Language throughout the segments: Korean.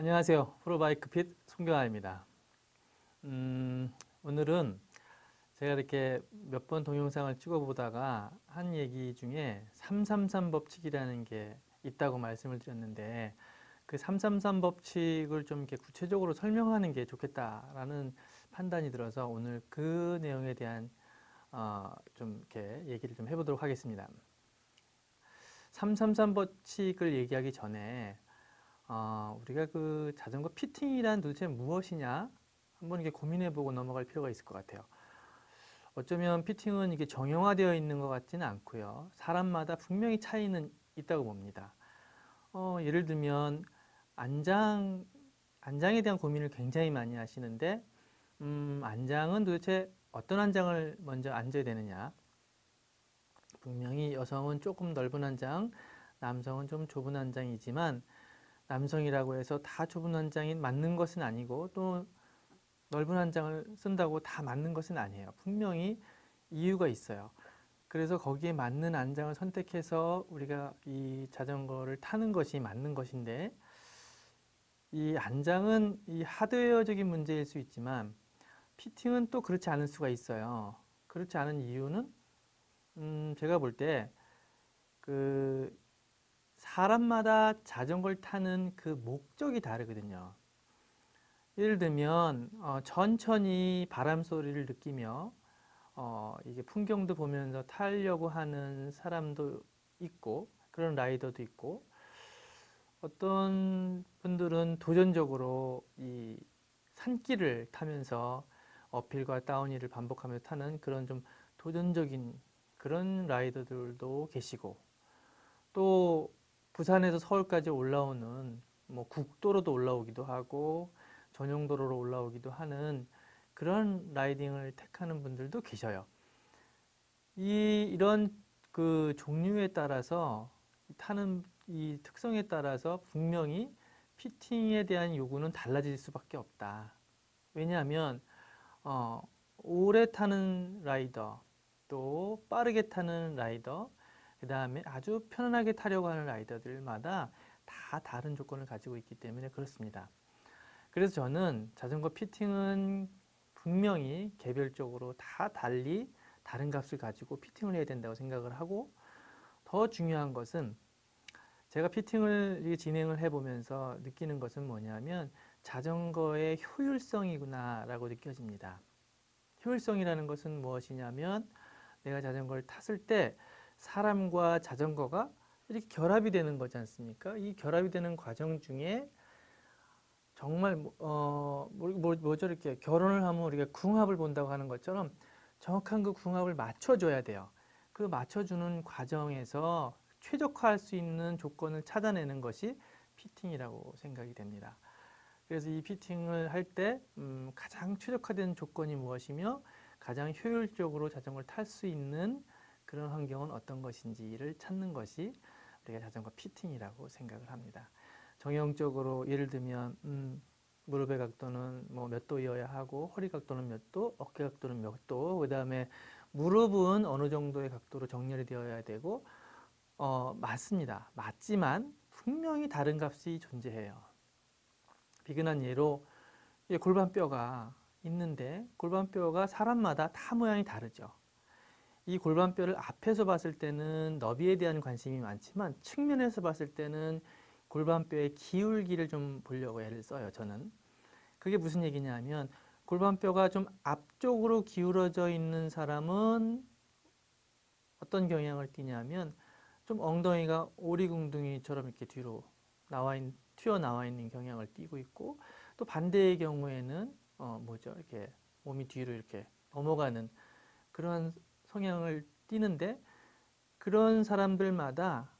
안녕하세요. 프로바이크 핏 송경아입니다. 음, 오늘은 제가 이렇게 몇 번 동영상을 찍어보다가 한 얘기 중에 333 법칙이라는 게 있다고 말씀을 드렸는데 그 333 법칙을 좀 이렇게 구체적으로 설명하는 게 좋겠다라는 판단이 들어서 오늘 그 내용에 대한 어, 좀 이렇게 얘기를 좀 해보도록 하겠습니다. 333 법칙을 얘기하기 전에 어, 우리가 그 자전거 피팅이란 도대체 무엇이냐 한번 이렇게 고민해보고 넘어갈 필요가 있을 것 같아요. 어쩌면 피팅은 이게 정형화되어 있는 것 같지는 않고요. 사람마다 분명히 차이는 있다고 봅니다. 어, 예를 들면 안장 안장에 대한 고민을 굉장히 많이 하시는데 음, 안장은 도대체 어떤 안장을 먼저 앉아야 되느냐? 분명히 여성은 조금 넓은 안장, 남성은 좀 좁은 안장이지만 남성이라고 해서 다 좁은 한 장이 맞는 것은 아니고 또 넓은 한 장을 쓴다고 다 맞는 것은 아니에요. 분명히 이유가 있어요. 그래서 거기에 맞는 안장을 선택해서 우리가 이 자전거를 타는 것이 맞는 것인데 이 안장은 이 하드웨어적인 문제일 수 있지만 피팅은 또 그렇지 않을 수가 있어요. 그렇지 않은 이유는 음 제가 볼 때그 사람마다 자전거를 타는 그 목적이 다르거든요. 예를 들면 어, 천천히 바람 소리를 느끼며 어, 이게 풍경도 보면서 타려고 하는 사람도 있고 그런 라이더도 있고 어떤 분들은 도전적으로 이 산길을 타면서 어필과 다운힐을 반복하면서 타는 그런 좀 도전적인 그런 라이더들도 계시고 또 부산에서 서울까지 올라오는 뭐 국도로도 올라오기도 하고 전용도로로 올라오기도 하는 그런 라이딩을 택하는 분들도 계셔요. 이 이런 그 종류에 따라서 타는 이 특성에 따라서 분명히 피팅에 대한 요구는 달라질 수밖에 없다. 왜냐하면 어, 오래 타는 라이더 또 빠르게 타는 라이더 그 다음에 아주 편안하게 타려고 하는 라이더들마다 다 다른 조건을 가지고 있기 때문에 그렇습니다. 그래서 저는 자전거 피팅은 분명히 개별적으로 다 달리 다른 값을 가지고 피팅을 해야 된다고 생각을 하고 더 중요한 것은 제가 피팅을 진행을 해보면서 느끼는 것은 뭐냐면 자전거의 효율성이구나라고 느껴집니다. 효율성이라는 것은 무엇이냐면 내가 자전거를 탔을 때 사람과 자전거가 이렇게 결합이 되는 거지 않습니까? 이 결합이 되는 과정 중에 정말 뭐, 어 뭐, 뭐, 뭐죠 이렇게 결혼을 하면 우리가 궁합을 본다고 하는 것처럼 정확한 그 궁합을 맞춰줘야 돼요. 그 맞춰주는 과정에서 최적화할 수 있는 조건을 찾아내는 것이 피팅이라고 생각이 됩니다. 그래서 이 피팅을 할때 음, 가장 최적화된 조건이 무엇이며 가장 효율적으로 자전거를 탈 수 있는 그런 환경은 어떤 것인지를 찾는 것이 우리가 자전거 피팅이라고 생각을 합니다. 정형적으로 예를 들면 음, 무릎의 각도는 뭐 몇 도여야 하고 허리 각도는 몇 도, 어깨 각도는 몇 도, 그 다음에 무릎은 어느 정도의 각도로 정렬이 되어야 되고 어, 맞습니다. 맞지만 분명히 다른 값이 존재해요. 비근한 예로 골반뼈가 있는데 골반뼈가 사람마다 다 모양이 다르죠. 이 골반뼈를 앞에서 봤을 때는 너비에 대한 관심이 많지만 측면에서 봤을 때는 골반뼈의 기울기를 좀 보려고 애를 써요. 저는 그게 무슨 얘기냐면 골반뼈가 좀 앞쪽으로 기울어져 있는 사람은 어떤 경향을 띠냐면 좀 엉덩이가 오리궁둥이처럼 이렇게 뒤로 나와 있는 튀어 나와 있는 경향을 띠고 있고 또 반대의 경우에는 어 뭐죠 이렇게 몸이 뒤로 이렇게 넘어가는 그런 성향을 띠는데 그런 사람들마다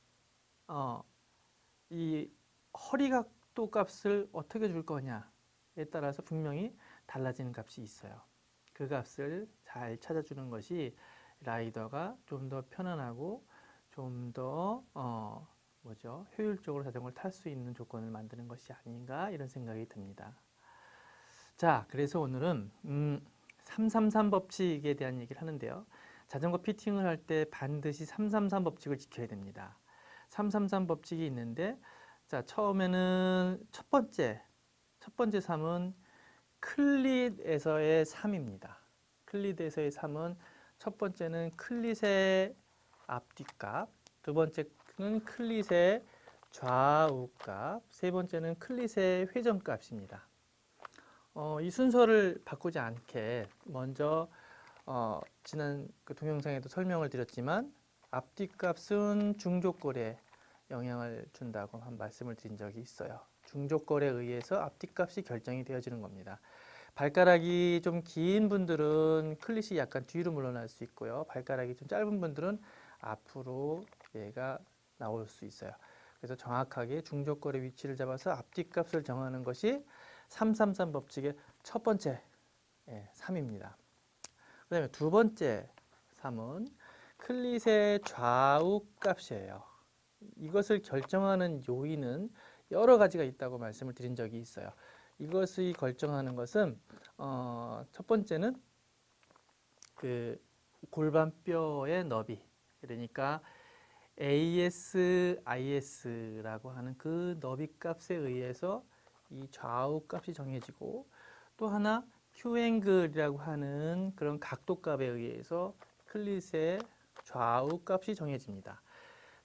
어, 이 허리 각도 값을 어떻게 줄 거냐에 따라서 분명히 달라지는 값이 있어요. 그 값을 잘 찾아주는 것이 라이더가 좀 더 편안하고 좀더 어, 뭐죠 효율적으로 자전거를 탈 수 있는 조건을 만드는 것이 아닌가 이런 생각이 듭니다. 자, 그래서 오늘은 음, 333 법칙에 대한 얘기를 하는데요. 자전거 피팅을 할 때 반드시 333 법칙을 지켜야 됩니다. 333 법칙이 있는데 자 처음에는 첫 번째 첫 번째 3은 클릿에서의 3입니다. 클릿에서의 3은 첫 번째는 클릿의 앞뒤값, 두 번째는 클릿의 좌우값, 세 번째는 클릿의 회전값입니다. 어, 이 순서를 바꾸지 않게 먼저 어, 지난 그 동영상에도 설명을 드렸지만 앞뒤 값은 중족골에 영향을 준다고 한 말씀을 드린 적이 있어요. 중족골에 의해서 앞뒤 값이 결정이 되어지는 겁니다. 발가락이 좀 긴 분들은 클릿이 약간 뒤로 물러날 수 있고요. 발가락이 좀 짧은 분들은 앞으로 얘가 나올 수 있어요. 그래서 정확하게 중족골의 위치를 잡아서 앞뒤 값을 정하는 것이 333 법칙의 첫 번째 예, 3입니다. 그 다음에 두 번째 3은 클릿의 좌우 값이에요. 이것을 결정하는 요인은 여러 가지가 있다고 말씀을 드린 적이 있어요. 이것이 결정하는 것은 어, 첫 번째는 그 골반뼈의 너비 그러니까 ASIS라고 하는 그 너비 값에 의해서 이 좌우 값이 정해지고 또 하나 Q앵글이라고 하는 그런 각도 값에 의해서 클릿의 좌우 값이 정해집니다.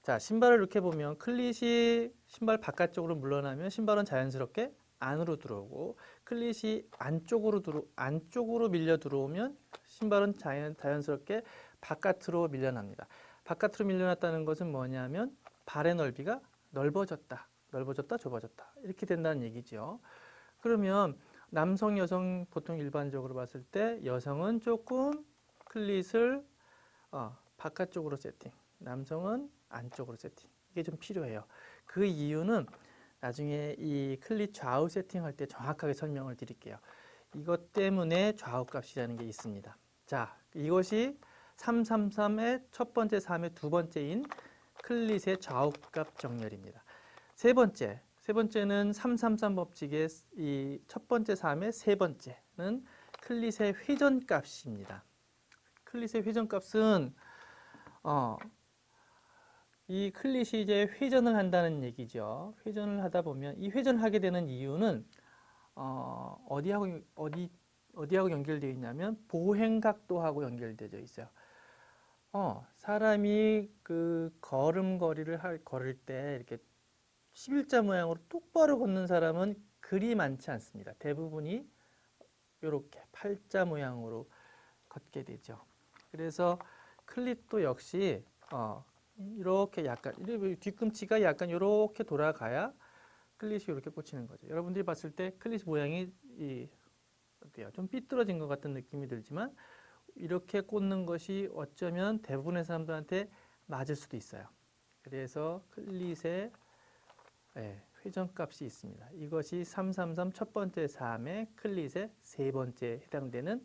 자, 신발을 이렇게 보면 클릿이 신발 바깥쪽으로 물러나면 신발은 자연스럽게 안으로 들어오고 클릿이 안쪽으로 들어 안쪽으로 밀려 들어오면 신발은 자연, 자연스럽게 바깥으로 밀려납니다. 바깥으로 밀려났다는 것은 뭐냐면 발의 넓이가 넓어졌다, 넓어졌다, 좁아졌다 이렇게 된다는 얘기죠. 그러면 남성, 여성 보통 일반적으로 봤을 때 여성은 조금 클릿을 어, 바깥쪽으로 세팅, 남성은 안쪽으로 세팅. 이게 좀 필요해요. 그 이유는 나중에 이 클릿 좌우 세팅할 때 정확하게 설명을 드릴게요. 이것 때문에 좌우 값이라는 게 있습니다. 자, 이것이 333의 첫 번째 3의 두 번째인 클릿의 좌우 값 정렬입니다. 세 번째, 세 번째는 333 법칙의 이 첫 번째 3의 세 번째는 클릿의 회전 값입니다. 클릿의 회전 값은 어, 이 클릿이 이제 회전을 한다는 얘기죠. 회전을 하다 보면 이 회전하게 되는 이유는 어, 어디하고 어디 어디하고 연결되어 있냐면 보행각도하고 연결되어 있어요. 어, 사람이 그 걸음걸이를 할, 걸을 때 이렇게 11자 모양으로 똑바로 걷는 사람은 그리 많지 않습니다. 대부분이 이렇게 팔자 모양으로 걷게 되죠. 그래서 클릿도 역시 어, 이렇게 약간 이렇게 뒤꿈치가 약간 이렇게 돌아가야 클릿이 이렇게 꽂히는 거죠. 여러분들이 봤을 때 클릿 모양이 이 어때요? 좀 삐뚤어진 것 같은 느낌이 들지만 이렇게 꽂는 것이 어쩌면 대부분의 사람들한테 맞을 수도 있어요. 그래서 클릿의 예, 회전값이 있습니다. 이것이 333 첫 번째 3의 클릿의 세 번째 해당되는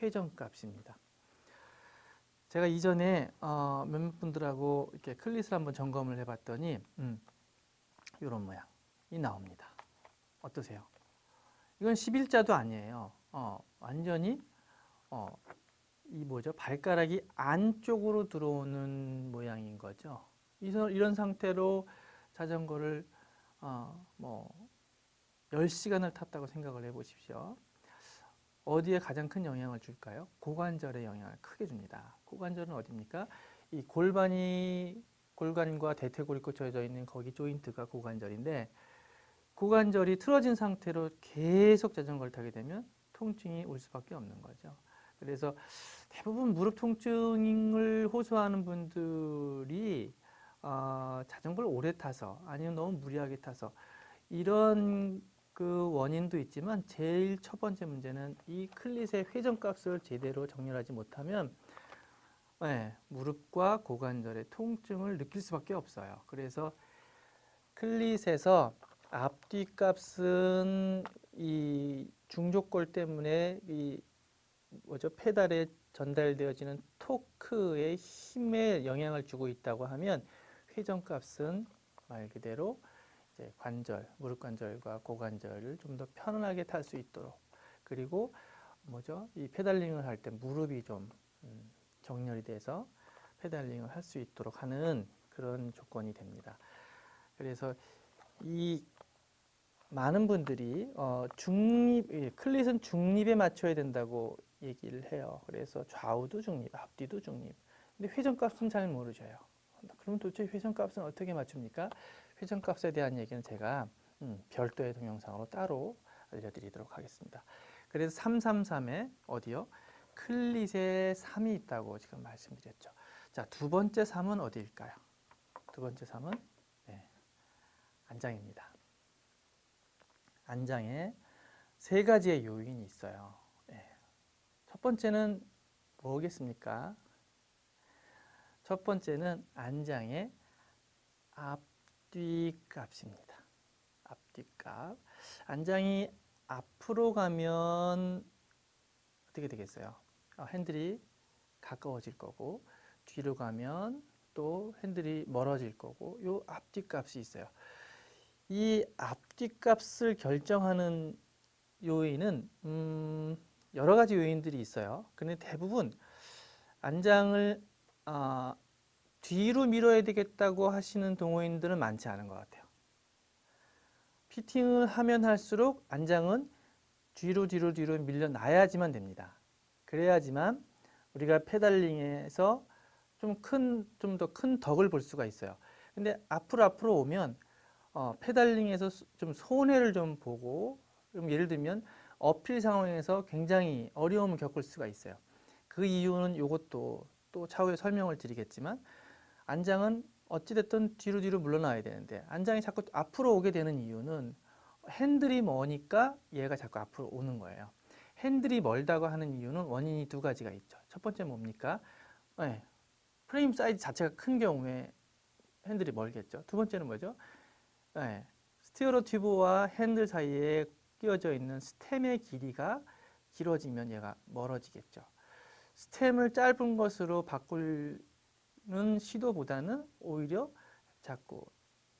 회전값입니다. 제가 이전에 어, 몇몇 분들하고 이렇게 클릿을 한번 점검을 해봤더니 음, 이런 모양이 나옵니다. 어떠세요? 이건 11자도 아니에요. 어, 완전히 어, 이 뭐죠? 발가락이 안쪽으로 들어오는 모양인 거죠. 이런, 상태로 자전거를 어, 뭐 10시간을 탔다고 생각을 해 보십시오. 어디에 가장 큰 영향을 줄까요? 고관절에 영향을 크게 줍니다. 고관절은 어디입니까? 이 골반이 골반과 대퇴골이 꽂혀져 있는 거기 조인트가 고관절인데 고관절이 틀어진 상태로 계속 자전거를 타게 되면 통증이 올 수밖에 없는 거죠. 그래서 대부분 무릎 통증을 호소하는 분들이 어, 자전거를 오래 타서 아니면 너무 무리하게 타서 이런 그 원인도 있지만 제일 첫 번째 문제는 이 클릿의 회전값을 제대로 정렬하지 못하면 네, 무릎과 고관절의 통증을 느낄 수밖에 없어요. 그래서 클릿에서 앞뒤 값은 이 중족골 때문에 이 뭐죠 페달에 전달되어지는 토크의 힘에 영향을 주고 있다고 하면 회전값은 말 그대로 이제 관절, 무릎 관절과 고관절을 좀 더 편안하게 탈 수 있도록 그리고 뭐죠? 이 페달링을 할 때 무릎이 좀 음, 정렬이 돼서 페달링을 할 수 있도록 하는 그런 조건이 됩니다. 그래서 이 많은 분들이 어, 중립, 예, 클릿은 중립에 맞춰야 된다고 얘기를 해요. 그래서 좌우도 중립, 앞뒤도 중립. 근데 회전값은 잘 모르셔요. 그럼 도대체 회전값은 어떻게 맞춥니까? 회전값에 대한 얘기는 제가 음, 별도의 동영상으로 따로 알려드리도록 하겠습니다. 그래서 333에 어디요? 클릿에 3이 있다고 지금 말씀드렸죠. 자, 두 번째 3은 어디일까요? 두 번째 3은 네, 안장입니다. 안장에 세 가지의 요인이 있어요. 예. 첫 번째는 뭐겠습니까? 첫 번째는 안장의 앞뒤 값입니다. 앞뒤 값. 안장이 앞으로 가면 어떻게 되겠어요? 어, 핸들이 가까워질 거고 뒤로 가면 또 핸들이 멀어질 거고 요 앞뒤 값이 있어요. 이 앞뒤 값을 결정하는 요인은 음, 여러 가지 요인들이 있어요. 근데 대부분 안장을 아, 뒤로 밀어야 되겠다고 하시는 동호인들은 많지 않은 것 같아요. 피팅을 하면 할수록 안장은 뒤로 뒤로 뒤로 밀려나야지만 됩니다. 그래야지만 우리가 페달링에서 좀 큰, 좀 더 큰 덕을 볼 수가 있어요. 근데 앞으로 앞으로 오면 어, 페달링에서 수- 좀 손해를 좀 보고 좀 예를 들면 어필 상황에서 굉장히 어려움을 겪을 수가 있어요. 그 이유는 이것도 또 차후에 설명을 드리겠지만 안장은 어찌됐든 뒤로 뒤로 물러나야 되는데 안장이 자꾸 앞으로 오게 되는 이유는 핸들이 머니까 얘가 자꾸 앞으로 오는 거예요. 핸들이 멀다고 하는 이유는 원인이 두 가지가 있죠. 첫 번째 뭡니까? 네, 프레임 사이즈 자체가 큰 경우에 핸들이 멀겠죠. 두 번째는 뭐죠? 네, 스티어로 튜브와 핸들 사이에 끼워져 있는 스템의 길이가 길어지면 얘가 멀어지겠죠. 스템을 짧은 것으로 바꾸는 시도보다는 오히려 자꾸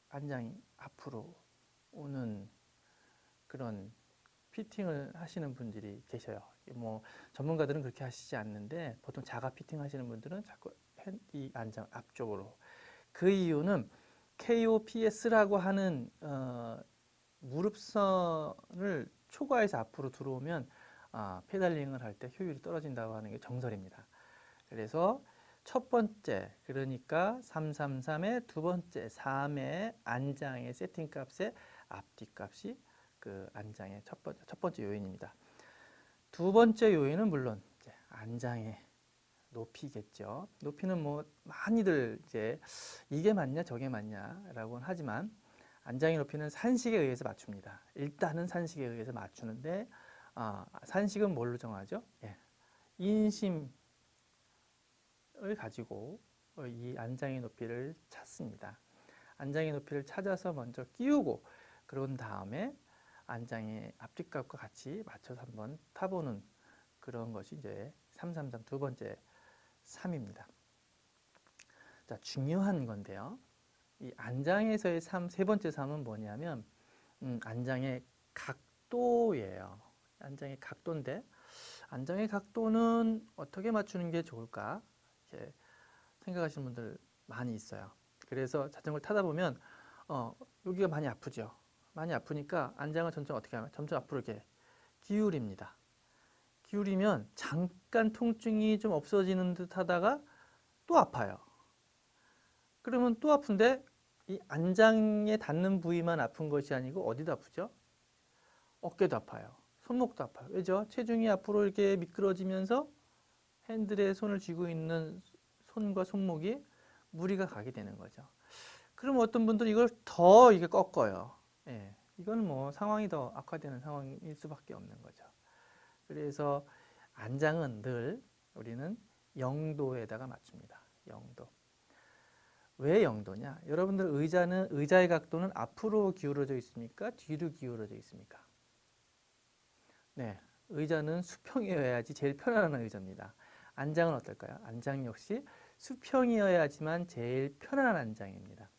안장이 앞으로 오는 그런 피팅을 하시는 분들이 계셔요. 뭐 전문가들은 그렇게 하시지 않는데 보통 자가 피팅 하시는 분들은 자꾸 핸- 이 안장 앞쪽으로 그 이유는 KOPS라고 하는 어, 무릎선을 초과해서 앞으로 들어오면 아, 페달링을 할 때 효율이 떨어진다고 하는 게 정설입니다. 그래서 첫 번째 그러니까 333의 두 번째 3의 안장의 세팅 값의 앞뒤 값이 그 안장의 첫 번째 첫 번째 요인입니다. 두 번째 요인은 물론 안장의 높이겠죠. 높이는 뭐 많이들 이제 이게 맞냐 저게 맞냐라고 하지만 안장의 높이는 산식에 의해서 맞춥니다. 일단은 산식에 의해서 맞추는데 아, 산식은 뭘로 정하죠? 예. 인심을 가지고 어, 이 안장의 높이를 찾습니다. 안장의 높이를 찾아서 먼저 끼우고 그런 다음에 안장의 앞뒤값과 같이 맞춰서 한번 타보는 그런 것이 이제 333 두 번째 3입니다. 자, 중요한 건데요. 이 안장에서의 3, 세 번째 3은 뭐냐면 음, 안장의 각도예요. 안장의 각도인데 안장의 각도는 어떻게 맞추는 게 좋을까? 이렇게 생각하시는 분들 많이 있어요. 그래서 자전거를 타다 보면 어, 여기가 많이 아프죠. 많이 아프니까 안장을 점점 어떻게 하면 점점 앞으로 이렇게 기울입니다. 기울이면 잠깐 통증이 좀 없어지는 듯 하다가 또 아파요. 그러면 또 아픈데 이 안장에 닿는 부위만 아픈 것이 아니고 어디도 아프죠? 어깨도 아파요. 손목도 아파요. 왜죠? 체중이 앞으로 이렇게 미끄러지면서 핸들에 손을 쥐고 있는 손과 손목이 무리가 가게 되는 거죠. 그럼 어떤 분들은 이걸 더 이게 꺾어요. 예. 이건 뭐 상황이 더 악화되는 상황일 수밖에 없는 거죠. 그래서 안장은 늘 우리는 0도에다가 맞춥니다. 0도. 왜 0도냐? 여러분들 의자는 의자의 각도는 앞으로 기울어져 있습니까? 뒤로 기울어져 있습니까? 네. 의자는 수평이어야지 제일 편안한 의자입니다. 안장은 어떨까요? 안장 역시 수평이어야지만 제일 편안한 안장입니다.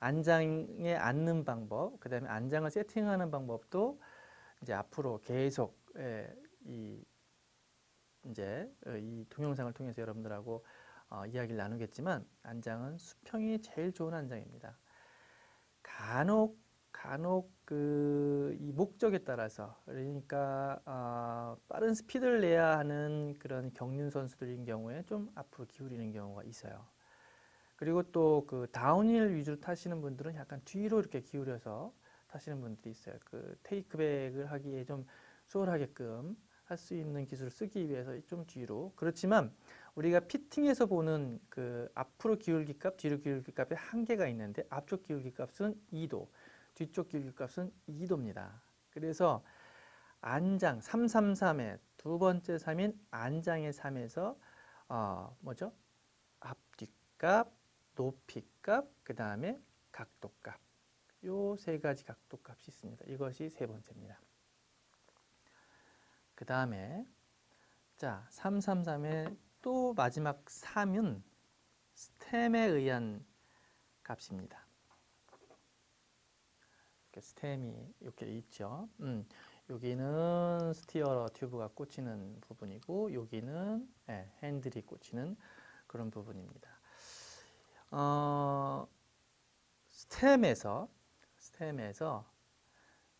안장에 앉는 방법, 그 다음에 안장을 세팅하는 방법도 이제 앞으로 계속 예, 이 이제 어, 이 동영상을 통해서 여러분들하고 어, 이야기를 나누겠지만 안장은 수평이 제일 좋은 안장입니다. 간혹 간혹 그 이 목적에 따라서 그러니까 아, 빠른 스피드를 내야 하는 그런 경륜 선수들인 경우에 좀 앞으로 기울이는 경우가 있어요. 그리고 또 그 다운힐 위주로 타시는 분들은 약간 뒤로 이렇게 기울여서 타시는 분들이 있어요. 그 테이크백을 하기에 좀 수월하게끔 할 수 있는 기술을 쓰기 위해서 좀 뒤로. 그렇지만 우리가 피팅에서 보는 그 앞으로 기울기 값, 뒤로 기울기 값에 한계가 있는데 앞쪽 기울기 값은 2도, 뒤쪽 기울기 값은 2도입니다. 그래서 안장 333의 두 번째 3인 안장의 3에서 어, 뭐죠? 앞뒤값, 높이값, 그 다음에 각도값. 요 세 가지 각도값이 있습니다. 이것이 세 번째입니다. 그 다음에 자 333의 또 마지막 3은 스템에 의한 값입니다. 이렇게 스템이 이렇게 있죠. 음, 여기는 스티어러 튜브가 꽂히는 부분이고 여기는 예, 핸들이 꽂히는 그런 부분입니다. 어, 스템에서 스템에서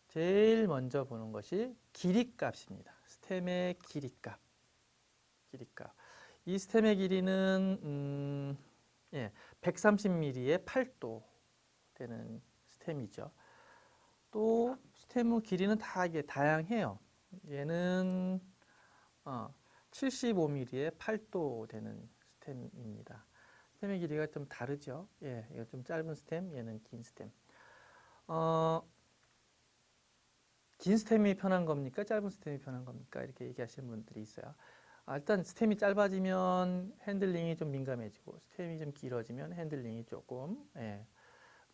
제일 먼저 보는 것이 길이 값입니다. 스템의 길이 값. 길이 값. 이 스템의 길이는 음, 예, 130mm의 8도 되는 스템이죠. 또 스템의 길이는 다 이게 다양해요. 얘는 어, 75mm의 8도 되는 스템입니다. 스템의 길이가 좀 다르죠. 예, 이거 좀 짧은 스템, 얘는 긴 스템. 어, 긴 스템이 편한 겁니까? 짧은 스템이 편한 겁니까? 이렇게 얘기하시는 분들이 있어요. 아, 일단 스템이 짧아지면 핸들링이 좀 민감해지고 스템이 좀 길어지면 핸들링이 조금 예,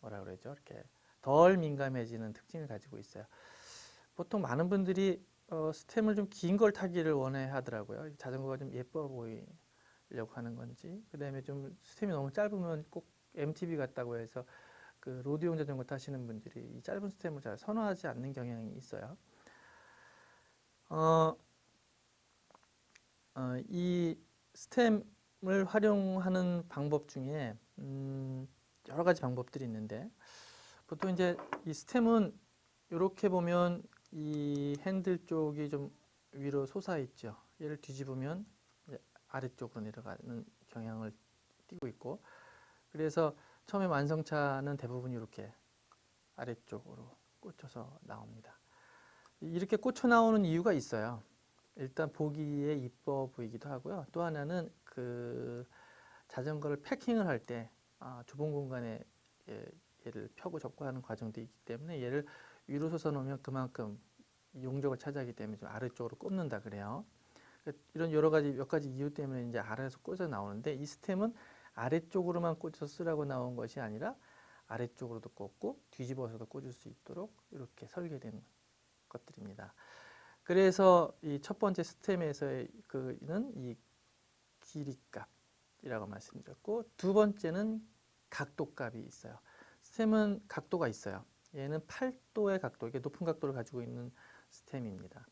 뭐라 그러죠? 이렇게 덜 민감해지는 특징을 가지고 있어요. 보통 많은 분들이 어, 스템을 좀 긴 걸 타기를 원해 하더라고요. 자전거가 좀 예뻐 보이려고 하는 건지. 그 다음에 좀 스템이 너무 짧으면 꼭 MTB 같다고 해서 그 로드용 자전거 타시는 분들이 이 짧은 스템을 잘 선호하지 않는 경향이 있어요. 어, 어, 이 스템을 활용하는 방법 중에 음, 여러 가지 방법들이 있는데 보통 이제 이 스템은 이렇게 보면 이 핸들 쪽이 좀 위로 솟아 있죠. 얘를 뒤집으면 아래쪽으로 내려가는 경향을 띠고 있고 그래서 처음에 완성차는 대부분 이렇게 아래쪽으로 꽂혀서 나옵니다. 이렇게 꽂혀 나오는 이유가 있어요. 일단 보기에 이뻐 보이기도 하고요. 또 하나는 그 자전거를 패킹을 할때 아, 좁은 공간에 예, 얘를 펴고 접고 하는 과정도 있기 때문에 얘를 위로 솟아 놓으면 그만큼 용적을 차지하기 때문에 좀 아래쪽으로 꼽는다 그래요. 이런 여러 가지 몇 가지 이유 때문에 이제 아래에서 꽂아 나오는데 이 스템은 아래쪽으로만 꽂아서 쓰라고 나온 것이 아니라 아래쪽으로도 꽂고 뒤집어서도 꽂을 수 있도록 이렇게 설계된 것들입니다. 그래서 이 첫 번째 스템에서의 그는 이 길이 값이라고 말씀드렸고 두 번째는 각도 값이 있어요. 스템은 각도가 있어요. 얘는 8도의 각도, 이게 높은 각도를 가지고 있는 스템입니다.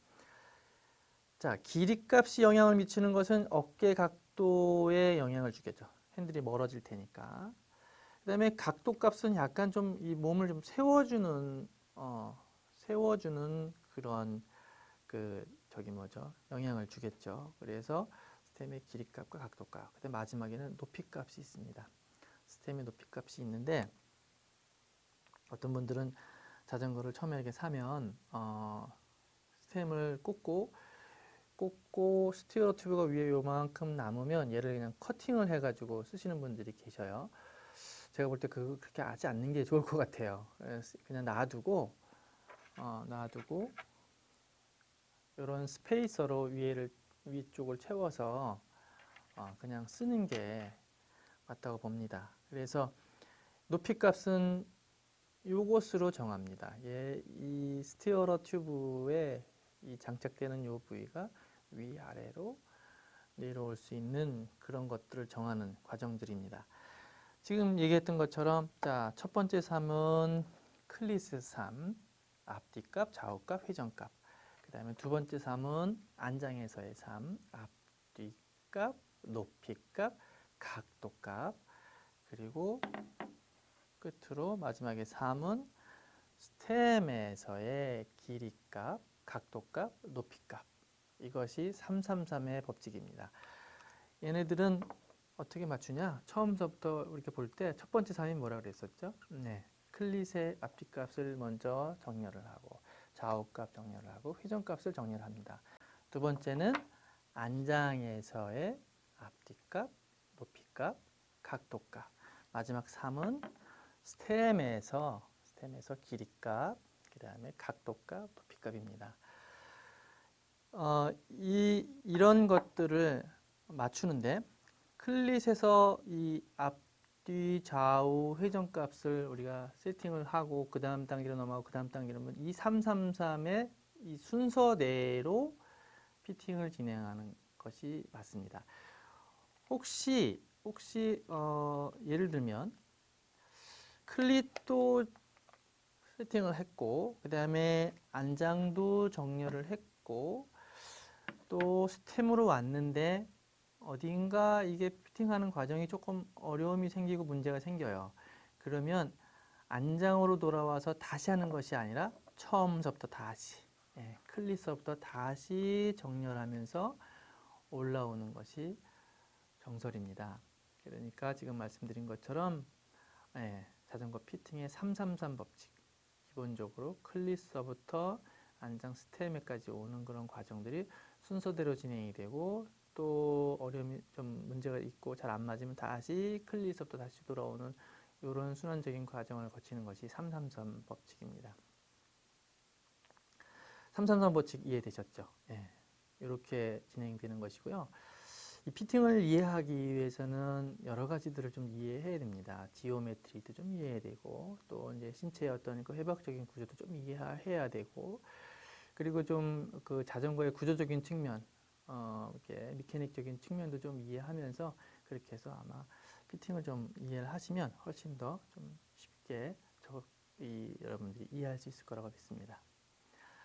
자, 길이 값이 영향을 미치는 것은 어깨 각도에 영향을 주겠죠. 핸들이 멀어질 테니까. 그다음에 각도 값은 약간 좀 이 몸을 좀 세워주는 어, 세워주는 그런 그 저기 뭐죠 영향을 주겠죠. 그래서 스템의 길이 값과 각도 값. 그다음 마지막에는 높이 값이 있습니다. 스템의 높이 값이 있는데 어떤 분들은 자전거를 처음에 이렇게 사면 어, 스템을 꽂고 꽂고 스티어 튜브가 위에 요만큼 남으면 얘를 그냥 커팅을 해가지고 쓰시는 분들이 계셔요. 제가 볼 때 그 그렇게 하지 않는 게 좋을 것 같아요. 그냥 놔두고 어, 놔두고 이런 스페이서로 위에를 위쪽을 채워서 어, 그냥 쓰는 게 맞다고 봅니다. 그래서 높이 값은 요것으로 정합니다. 예, 이 스티어러 튜브에 이 장착되는 요 부위가 위아래로 내려올 수 있는 그런 것들을 정하는 과정들입니다. 지금 얘기했던 것처럼 자, 첫 번째 3은 클리스 3, 앞뒤값, 좌우값, 회전값. 그 다음에 두 번째 3은 안장에서의 3, 앞뒤값, 높이값, 각도값. 그리고 끝으로 마지막에 3은 스템에서의 길이값, 각도값, 높이값 이것이 333의 법칙입니다. 얘네들은 어떻게 맞추냐? 처음부터 이렇게 볼 때 첫 번째 사람이 뭐라 그랬었죠? 네, 클릿의 앞뒤 값을 먼저 정렬을 하고 좌우 값 정렬을 하고 회전 값을 정렬을 합니다. 두 번째는 안장에서의 앞뒤 값, 높이 값, 각도 값. 마지막 3은 스템에서 스템에서 길이값, 그다음에 각도값, 높이값입니다. 어, 이 이런 것들을 맞추는데 클릿에서 이 앞뒤 좌우 회전값을 우리가 세팅을 하고 그 다음 단계로 넘어가고 그 다음 단계로 이 333의 이 순서대로 피팅을 진행하는 것이 맞습니다. 혹시 혹시 어, 예를 들면 클릿도 세팅을 했고 그 다음에 안장도 정렬을 했고 또 스템으로 왔는데 어딘가 이게 피팅하는 과정이 조금 어려움이 생기고 문제가 생겨요. 그러면 안장으로 돌아와서 다시 하는 것이 아니라 처음서부터 다시 예, 클릿서부터 다시 정렬하면서 올라오는 것이 정설입니다. 그러니까 지금 말씀드린 것처럼 예, 자전거 피팅의 333 법칙 기본적으로 클릿서부터 안장 스테메까지 오는 그런 과정들이 순서대로 진행이 되고 또 어려움이 좀 문제가 있고 잘 안 맞으면 다시 클릿서부터 다시 돌아오는 이런 순환적인 과정을 거치는 것이 333 법칙입니다. 333 법칙 이해되셨죠? 예. 이렇게 진행되는 것이고요. 이 피팅을 이해하기 위해서는 여러 가지들을 좀 이해해야 됩니다. 지오메트리도 좀 이해해야 되고 또 이제 신체의 어떤 그 회복적인 구조도 좀 이해해야 되고 그리고 좀 그 자전거의 구조적인 측면, 어, 이렇게 미케닉적인 측면도 좀 이해하면서 그렇게 해서 아마 피팅을 좀 이해를 하시면 훨씬 더 좀 쉽게 저, 이, 여러분들이 이해할 수 있을 거라고 믿습니다.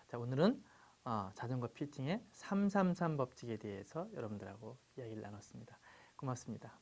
자, 오늘은 어, 자전거 피팅의 333 법칙에 대해서 여러분들하고 이야기를 나눴습니다. 고맙습니다.